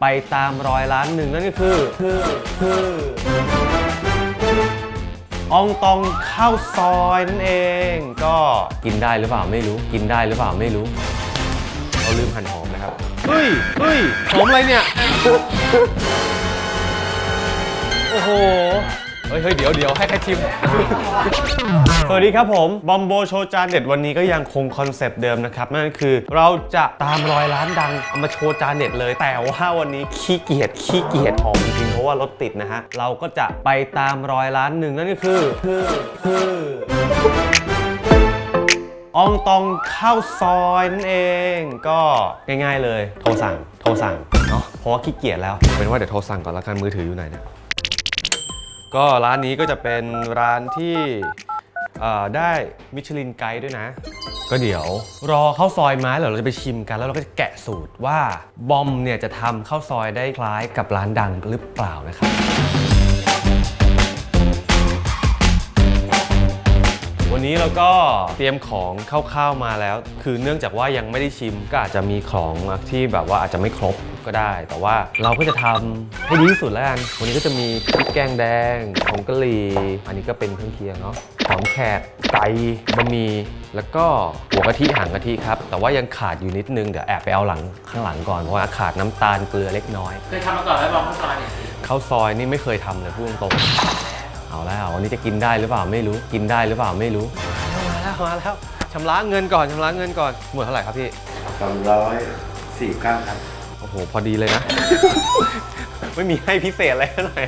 ไปตามรอยร้านหนึ่งนั่นก็คือคือคืออองตองข้าวซอยนั่นเอง ก็กินได้หรือเปล่าไม่รู้ กินได้หรือเปล่าไม่รู้เราลืมหั่นหอมนะครับเฮ้ยเฮ้ยหอมอะไรเนี่ย โอ้โห เฮ้ยเฮ้ยเดี๋ยวเดี๋ยวให้ใครชิม สวัสดีครับผมบอมโบโชว์จานเด็ดวันนี้ก็ยังคงคอนเซปต์เดิมนะครับ นั่นก็คือเราจะตามรอยร้านดังเอามาโชว์จานเด็ดเลย แต่ว่าวันนี้ขี้เกียจขี้เกียจหอมจริงเพราะว่ารถติดนะฮะ เราก็จะไปตามรอยร้านหนึ่งนั่นก็คือคือคืออองตองข้าวซอยนั่นเองก็ง่ายๆเลย โทรสั่งโทรสั่งเนาะเพราะว่าขี้เกียจแล้ว เป็นว่าเดี๋ยวโทรสั่งก่อนละกันมือถืออยู่ไหนเนี่ย ก็ร้านนี้ก็จะเป็นร้านที่ได้มิชลินไกด์ด้วยนะ ก็เดี๋ยวรอข้าวซอยมาแล้วเราจะไปชิมกัน แล้วเราก็จะแกะสูตรว่าบอมเนี่ยจะทำข้าวซอยได้คล้ายกับร้านดังหรือเปล่านะครับ นนี้เราก็เตรียมของข้าวๆมาแล้ว คือเนื่องจากว่ายังไม่ได้ชิมก็อาจจะมีของที่แบบว่าอาจจะไม่ครบก็ได้ แต่ว่าเราก็จะทำให้ดีที่สุดแล้วกันวันนี้ก็จะมีพริกแกงแดงผงกะหรี่อันนี้ก็เป็นเครื่องเคียงเนาะหอมแขกไก่บะหมี่แล้วก็หัวกะทิหางกะทิครับ แต่ว่ายังขาดอยู่นิดนึงเดี๋ยวแอบไปเอาหลังข้างหลังก่อนเพราะว่าขาดน้ำตาลเกลือเล็กน้อยเคยทำมาก่อนไหมบอกข้าวซอยเนี่ยข้าวซอยนี่ไม่เคยทำเลยพูดตรงๆ เอาแล้ววันนี้จะกินได้หรือเปล่าไม่รู้กินได้หรือเปล่าไม่รู้มาแล้วมาแล้วชำระเงินก่อนชำระเงินก่อนหมดเท่าไหร่ครับพี่สามร้อยสี่เก้าครับโอ้โหพอดีเลยนะ ไม่มีให้พิเศษอะไรหน่อย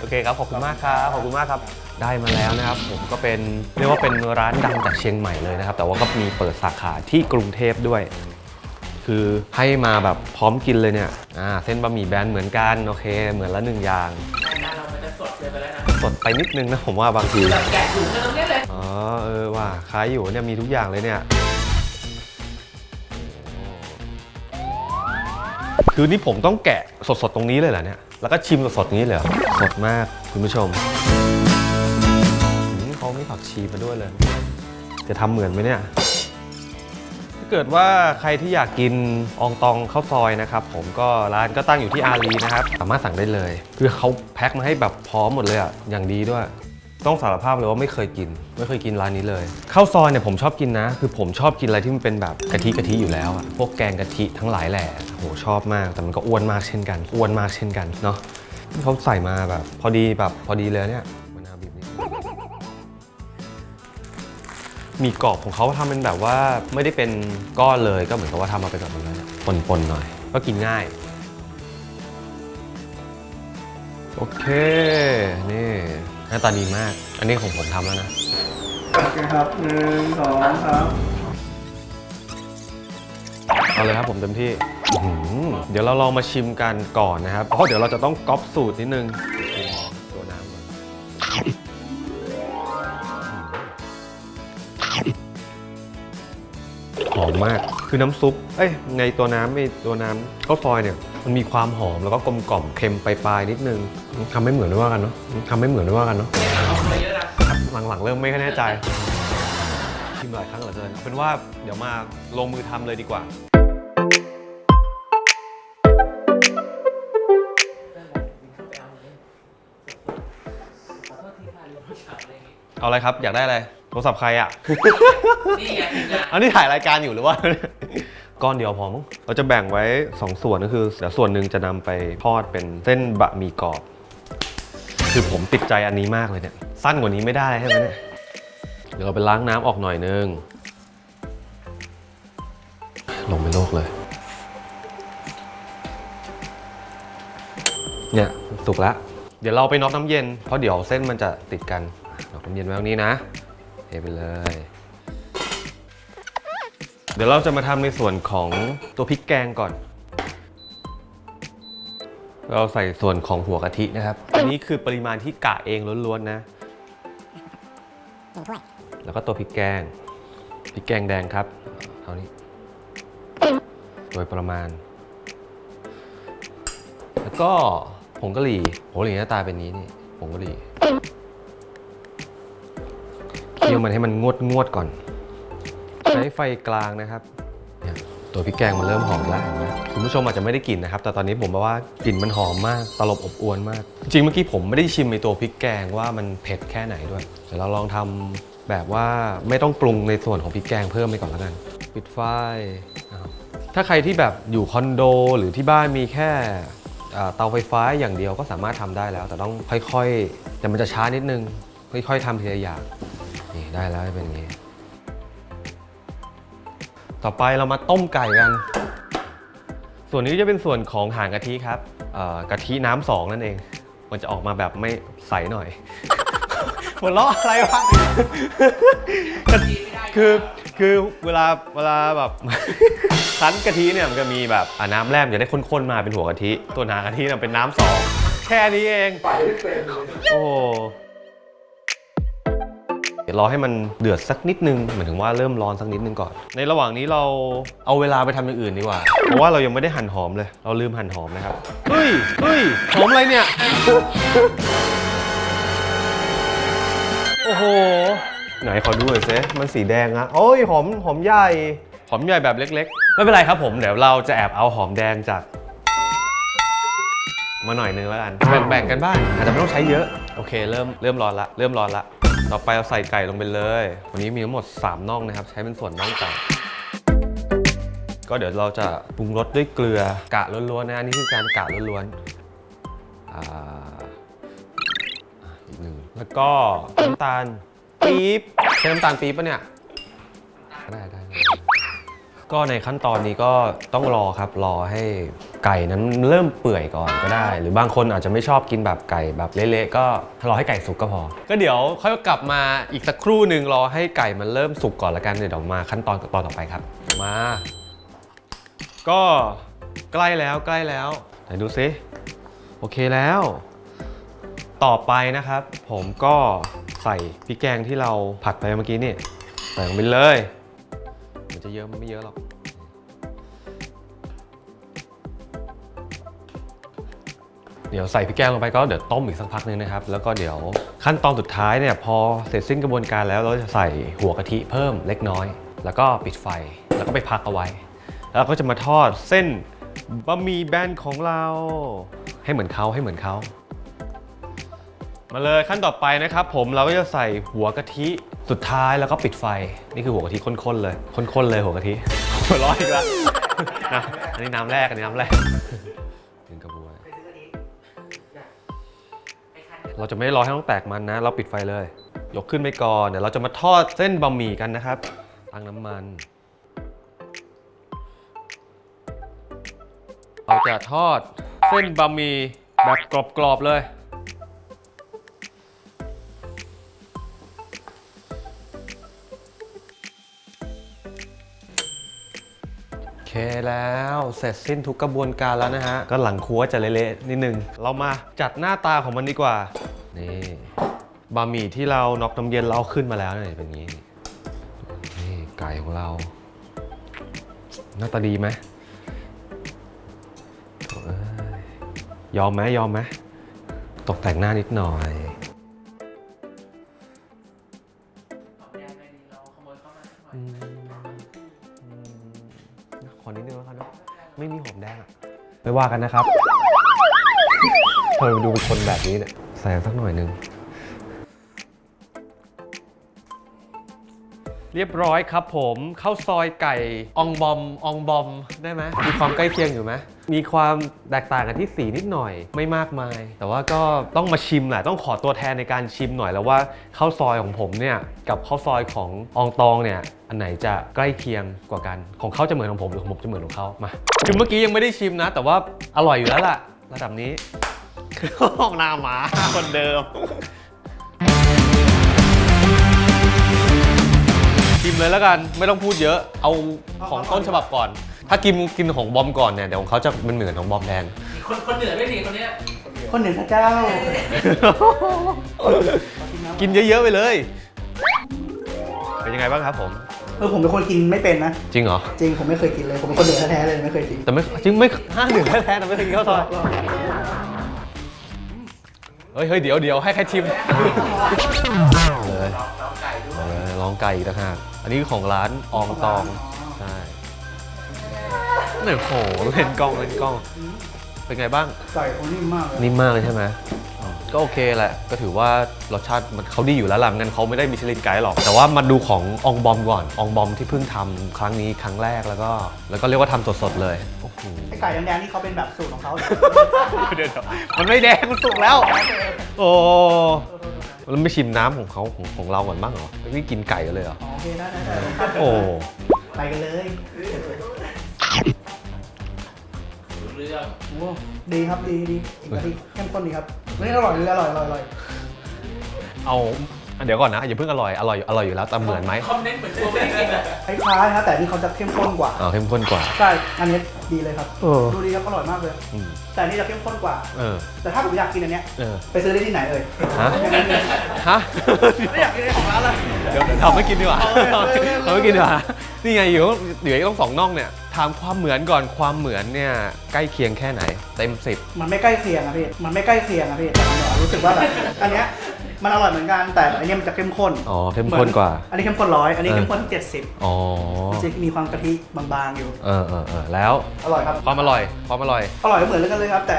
โอเคครับขอบคุณมากครับขอบคุณมากครับ ได้มาแล้วนะครับ ผมก็เป็นเรียกว่าเป็นร้านดังจากเชียงใหม่เลยนะครับ แต่ว่าก็มีเปิดสาขาที่กรุงเทพด้วย คือให้มาแบบพร้อมกินเลยเนี่ยอ่าเส้นบะหมี่แบนเหมือนกันโอเค เหมือนละหนึ่งอย่าง สดเกินไปแล้วนะสดไปนิดนึงนะผมว่าบางทีแบบแกะถุงก็ตรงเนี้ยเลยอ๋อเออว่ะขายอยู่เนี่ยมีทุกอย่างเลยเนี่ยคือนี่ผมต้องแกะสดๆตรงนี้เลยเหรอเนี่ย แล้วก็ชิมสดๆอย่างนี้เลยเหรอสดมากคุณผู้ชมอืมเขามีผักชีมาด้วยเลย จะทำเหมือนไหมเนี่ยถ้า เกิดว่าใครที่อยากกินอองตองข้าวซอยนะครับผมก็ร้านก็ตั้งอยู่ที่อารีนะครับ สามารถสั่งได้เลย คือเขาแพ็คมาให้แบบพร้อมหมดเลยอะอย่างดีด้วย ต้องสารภาพเลยว่าไม่เคยกิน ไม่เคยกินร้านนี้เลยข้าวซอยเนี่ยผมชอบกินนะ คือผมชอบกินอะไรที่มันเป็นแบบกะทิกะทิอยู่แล้วอะพวกแกงกะทิทั้งหลายแหล่โหชอบมาก แต่มันก็อ้วนมากเช่นกัน อ้วนมากเช่นกันเนาะเขาใส่มาแบบ พอดีแบบพอดีเลยเนี่ย มีกรอบของเขาทำเป็นแบบว่าไม่ได้เป็นก้อนเลยก็เหมือนกับว่าทำมาเป็นแบบนี้ปนๆหน่อย ก็กินง่าย โอเค นี่หน้าตาดีมาก อันนี้ของผมทำแล้วนะ โอเคครับหนึ่งสองครับเอาเลยครับผมเต็มที่อื้อหือเดี๋ยวเราลองมาชิมกันก่อนนะครับ เพราะเดี๋ยวเราจะต้องก๊อปสูตรนิดนึง มาก คือน้ำซุป เอ้ย ในตัวน้ำไอตัวน้ำข้าวซอยเนี่ย มันมีความหอมแล้วก็กลมกล่อมเค็มปลายๆนิดนึงทำไม่เหมือนด้วยว่ากันเนาะทำไม่เหมือนด้วยว่ากันเนาะหลังๆ เริ่มไม่ค่อยแน่ใจชิมหลายครั้งเหลือเกินเป็นว่าเดี๋ยวมาลงมือทำเลยดีกว่า เอาอะไรครับ อยากได้อะไร รศัพท์ใครอะ นี่ไงทีมงาน อันนี้ถ่ายรายการอยู่หรือว่า ก้อนเดียวพอมั้งเราจะแบ่งไว้ 2 ส่วนก็คือเดี๋ยวส่วนหนึ่งจะนำไปทอดเป็นเส้นบะหมี่กรอบ คือผมติดใจอันนี้มากเลยเนี่ย สั้นกว่านี้ไม่ได้ใช่ไหมเนี่ยเดี๋ยวเราไปล้างน้ำออกหน่อยนึง ลงไปโลกเลย เนี่ยสุกแล้ว เดี๋ยวเราไปน็อกน้ำเย็น เพราะเดี๋ยวเส้นมันจะติดกันน็อกน้ำเย็นไว้ตรงนี้นะ เทไปเลย เดี๋ยวเราจะมาทำในส่วนของตัวพริกแกงก่อน เราใส่ส่วนของหัวกะทินะครับ อันนี้คือปริมาณที่กะเองล้วนๆนะ แล้วก็ตัวพริกแกง พริกแกงแดงครับเท่านี้โดยประมาณ แล้วก็ผงกะหรี่ผงกะหรี่หน้าตาเป็นนี้นี่ผงกะหรี่ ยวมันให้มันงวดงวดก่อน ใช้ไฟกลางนะครับเนี่ยตัวพริกแกงมันเริ่มหอมแล้วนไหมคุณผู้ชมอาจจะไม่ได้กลิ่นนะครับ แต่ตอนนี้ผมบอกว่ากลิ่นมันหอมมากตลบอบอวนมาก จริงเมื่อกี้ผมไม่ได้ชิมในตัวพริกแกงว่ามันเผ็ดแค่ไหนด้วยเดี๋ยวเราลองทำแบบว่าไม่ต้องปรุงในส่วนของพริกแกงเพิ่มไปก่อนแล้วกัน ปิดไฟถ้าใครที่แบบอยู่คอนโดหรือที่บ้านมีแค่เตาไฟฟ้าอย่างเดียวก็สามารถทำได้แล้ว แต่ต้องค่อยๆแต่มันจะช้านิดนึงค่อยๆทำทีละอย่าง ได้แล้วเป็นอย่างนี้ ต่อไปเรามาต้มไก่กัน ส่วนนี้จะเป็นส่วนของหางกะทิครับเอ่อกะทิน้ำสองนั่นเอง มันจะออกมาแบบไม่ใสหน่อยหัวเราะอะไรวะกะทิคือคือเวลาเวลาแบบคั้นกะทิเนี่ยมันจะมีแบบอะน้ำแรกมันจะได้ข้นๆมาเป็นหัวกะทิ ตัวหางกะทิเนี่ยเป็นน้ำสองแค่นี้เองไปไม่เป็นเลยโอ้โหเดี๋ยว รอให้มันเดือดสักนิดนึงหมายถึงว่าเริ่มร้อนสักนิดนึงก่อน ในระหว่างนี้เราเอาเวลาไปทำอย่างอื่นดีกว่า เพราะว่าเรายังไม่ได้หั่นหอมเลย เราลืมหั่นหอมนะครับเฮ้ยเฮ้ยหอมอะไรเนี่ย โอ้โห ไหนขอดูหน่อยซิมันสีแดงอะโอ้ยหอมหอมใหญ่หอมใหญ่แบบเล็ก ๆ ไม่เป็นไรครับผมเดี๋ยวเราจะแอบเอาหอมแดงจาก มาหน่อยนึงแล้วกันแบ่งๆกันบ้างอาจจะไม่ต้องใช้เยอะ โอเค เริ่มเริ่มร้อนละ เริ่มร้อนละ ต่อไปเราใส่ไก่ลงไปเลย วันนี้มีทั้งหมด 3น่องนะครับ ใช้เป็นส่วนน่องไก่ ก็เดี๋ยวเราจะปรุงรสด้วยเกลือกะล้วนๆนะ อันนี่คือการกะล้วนๆอีกหนึ่ง แล้วก็น้ำตาลปี๊บ ใช้น้ำตาลปี๊บปะเนี่ย ได้ได้ได้ ก็ในขั้นตอนนี้ก็ต้องรอครับรอให้ไก่นั้นเริ่มเปื่อยก่อนก็ได้ หรือบางคนอาจจะไม่ชอบกินแบบไก่แบบเละๆก็รอให้ไก่สุกก็พอ ก็เดี๋ยวค่อยกลับมาอีกสักครู่หนึ่งรอให้ไก่มันเริ่มสุกก่อนละกันเดี๋ยวมาขั้นตอนตอนต่อไปครับ มา ก็ใกล้แล้วใกล้แล้วไหนดูซิโอเคแล้ว ต่อไปนะครับ ผมก็ใส่พริกแกงที่เราผัดไปเมื่อกี้นี่ใส่ลงไปเลย จะเยอะมันไม่เยอะหรอกเดี๋ยวใส่พริกแกงลงไปก็เดี๋ยวต้มอีกสักพักนึงนะครับ แล้วก็เดี๋ยวขั้นตอนสุดท้ายเนี่ยพอเสร็จสิ้นกระบวนการแล้วเราจะใส่หัวกะทิเพิ่มเล็กน้อย แล้วก็ปิดไฟแล้วก็ไปพักเอาไว้ แล้วก็จะมาทอดเส้นบะหมี่แบนของเรา ให้เหมือนเขาให้เหมือนเขามาเลยขั้นต่อไปนะครับ ผมเราก็จะใส่หัวกะทิ สุดท้ายแล้วก็ปิดไฟนี่คือหัวกะทิข้นๆเลยข้นๆเลยหัวกะทิหัวร้อนอีกแล้วนะอันนี้น้ำแรกอันนี้น้ำแรกถึงกระบวยเราจะไม่รอให้ต้องแตกมันนะ เราปิดไฟเลย ยกขึ้นไปก่อนเดี๋ยวเราจะมาทอดเส้นบะหมี่กันนะครับ ตั้งน้ำมัน เราจะทอดเส้นบะหมี่แบบกรอบๆเลย แล้ว เสร็จสิ้นทุกกระบวนการแล้วนะฮะ ก็หลังครัวจะเละๆนิดนึง เรามาจัดหน้าตาของมันดีกว่า นี่บะหมี่ที่เราน็อกน้ำเย็นเราเอาขึ้นมาแล้วเนี่ยเป็นอย่างนี้ นี่ไก่ของเรา หน้าตาดีไหมยอมไหมยอมไหมตกแต่งหน้านิดหน่อย ว่ากันนะครับเธอดูเป็นคนแบบนี้เนี่ยใส่สักหน่อยหนึง เรียบร้อยครับผมข้าวซอยไก่อองบอมอองบอมได้ไหมมีความใกล้เคียงอยู่ไหมมีความแตกต่างกันที่สีนิดหน่อยไม่มากมาย แต่ว่าก็ต้องมาชิมแหละต้องขอตัวแทนในการชิมหน่อยแล้วว่าข้าวซอยของผมเนี่ยกับข้าวซอยของอองตองเนี่ยอันไหนจะใกล้เคียงกว่ากันของเขาจะเหมือนของผมหรือของผมจะเหมือนของเขามาคือเมื่อกี้ยังไม่ได้ชิมนะ แต่ว่าอร่อยอยู่แล้วล่ะ ระดับนี้ห้องนาหมาคนเดิม ชิมเลยแล้วกันไม่ต้องพูดเยอะเอาของต้นฉบับก่อน ถ้ากินกินของบอมก่อนเนี่ยเดี๋ยวของเขาจะเป็นเหมือนของบอมแทนมีคนคนเหนือด้วยนี่คนเนี้ยคนเหนือพระเจ้า กินเยอะๆไปเลย เป็นยังไงบ้างครับผมเออผมเป็นคนกินไม่เป็นนะ จริงเหรอ จริงผมไม่เคยกินเลย ผมเป็นคนเหนือแท้ๆเลยไม่เคยกิน แต่ไม่จริงไม่ห้าหนึ่งแท้ๆแต่ไม่เคยกินข้าวซอย เฮ้ยเฮ้ยเดี๋ยวเดี๋ยวให้ใครชิมเลยเอาเลยลองไก่อีกต่างหากอันนี้ของร้านอองตองใช่โอ้โหเล่นกล้องเล่นกล้อง เป็นไงบ้างไก่เขานิ่มมากเลยนิ่มมากเลยใช่ไหม ก็โอเคแหละ ก็ถือว่ารสชาติมันเขาดีอยู่แล้วล่ะงั้นเขาไม่ได้มิชลินไกด์หรอก แต่ว่ามาดูขององบอมก่อนองบอมที่เพิ่งทำครั้งนี้ครั้งแรกแล้วก็ แล้วก็เรียกว่าทำสดๆเลยโอ้โหไอ้ไก่แดงๆนี่เขาเป็นแบบสูตรของเขาเหรอเดี๋ยวๆมันไม่แดงมันสุกแล้ว โอ้แล้วไม่ชิมน้ำของเขาของของเราก่อนบ้างเหรอนี่กินไก่กันเลยเหรออ๋อโอเคได้ได้ได้โอ้ไปกันเลยเรื่องโอ้ดีครับดีดีอีกนาทีเข้มข้นดีครับ ไม่อร่อยเลยอร่อยอร่อยอร่อยเอา เดี๋ยวก่อนนะอย่าเพิ่งอร่อยอร่อยอร่อยอยู่แล้วแต่เหมือนไหมคอมเมนต์เหมือนตัวไม่ได้กินอะคล้ายๆครับแต่นี่เขาจะเข้มข้นกว่าอ๋อเข้มข้นกว่าใช่อันนี้ดีเลยครับเออ ดูดีครับอร่อยมากเลย อืมแต่อันนี่จะเข้มข้นกว่า เออแต่ถ้าผมอยากกินอันเนี้ยเออไปซื้อได้ที่ไหนเอ่ยฮะฮะไม่อยากกินในของร้านเลย เดี๋ยวทำไม่กินดีกว่าเอาเลย ทำไม่กินดีกว่านี่ไงอยู่เดี๋ยวต้องสองน่องเนี่ยถามความเหมือนก่อนความเหมือนเนี่ยใกล้เคียงแค่ไหน เต็มสิบมันไม่ใกล้เคียงอะพี่มันไม่ใกล้เคียงอะพี่แต่ผมรู้สึกว่าแบบอันเนี้ย มันอร่อยเหมือนกันแต่อันเนี้ยมันจะเข้มข้นอ๋อเข้มข้นกว่า อันนี้เข้มข้นร้อยอันนี้เออเข้มข้นเจ็ดสิบอ๋อจะมีความกะทิบางๆอยู่ เออเออเออแล้ว อร่อยครับ ความอร่อย ความอร่อย อร่อยเหมือนกันเลยครับ แต่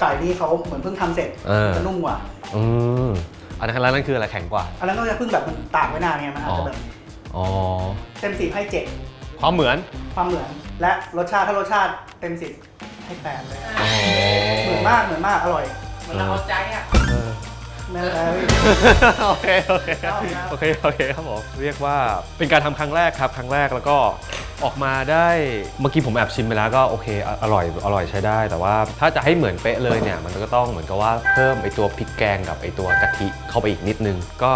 ไก่นี่เขาเหมือนเพิ่งทำเสร็จเออ จะนุ่มกว่า อืมอันนั้นแล้วนั่นคืออะไรแข็งกว่า อันนั้นก็จะเพิ่งแบบมันตากไว้นานไงมันอาจจะแบบอ๋อ เต็มสิบให้เจ็ดความเหมือน ความเหมือน และรสชาติถ้ารสชาติเต็มสิบให้แปดเลยอ๋อเหมือนมากเหมือนมากอร่อย มันเราเอาใจอะ เออแม่แล้วพี่ โอเคโอเคครับโอเคโอเคครับผมเรียกว่าเป็นการทำครั้งแรกครับครั้งแรกแล้วก็ออกมาได้เมื่อกี้ผมแอบชิมไปแล้วก็โอเคออร่อยอร่อยใช้ได้ แต่ว่าถ้าจะให้เหมือนเป๊ะเลยเนี่ยมันก็ต้องเหมือนกับว่าเพิ่มไอตัวพริกแกงกับไอตัวกะทิเข้าไปอีกนิดนึง ก็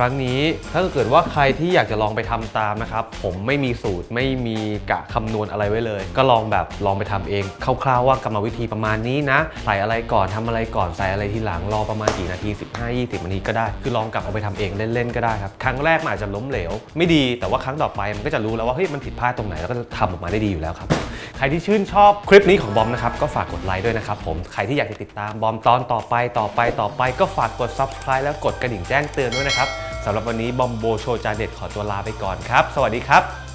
ครั้งนี้ ถ้าเกิดว่าใครที่อยากจะลองไปทำตามนะครับ ผมไม่มีสูตรไม่มีกะคำนวณอะไรไว้เลย ก็ลองแบบลองไปทำเองคร่าวๆว่ากรรมวิธีประมาณนี้นะใส่อะไรก่อนทำอะไรก่อนใส่อะไรทีหลังรอประมาณกี่นาที 15-20นาทีก็ได้ คือลองกลับเอาไปทำเองเล่นๆก็ได้ครับครั้งแรกมันอาจจะล้มเหลว ไม่ดีแต่ว่าครั้งต่อไปมันก็จะรู้แล้วว่าเฮ้ยมันผิดพลาดตรงไหนแล้วก็จะทำออกมาได้ดีอยู่แล้วครับใครที่ชื่นชอบคลิปนี้ของบอมนะครับก็ฝากกดไลค์ด้วยนะครับผมใครที่อยากจะติดตามบอมตอนต่อไปต่อไปต่อไปก็ฝากกด subscribe แล้วกดกระดิ่งแจ้งเตือนด้วยนะครับ สำหรับวันนี้บอมโบโชจาเด็ดขอตัวลาไปก่อนครับ สวัสดีครับ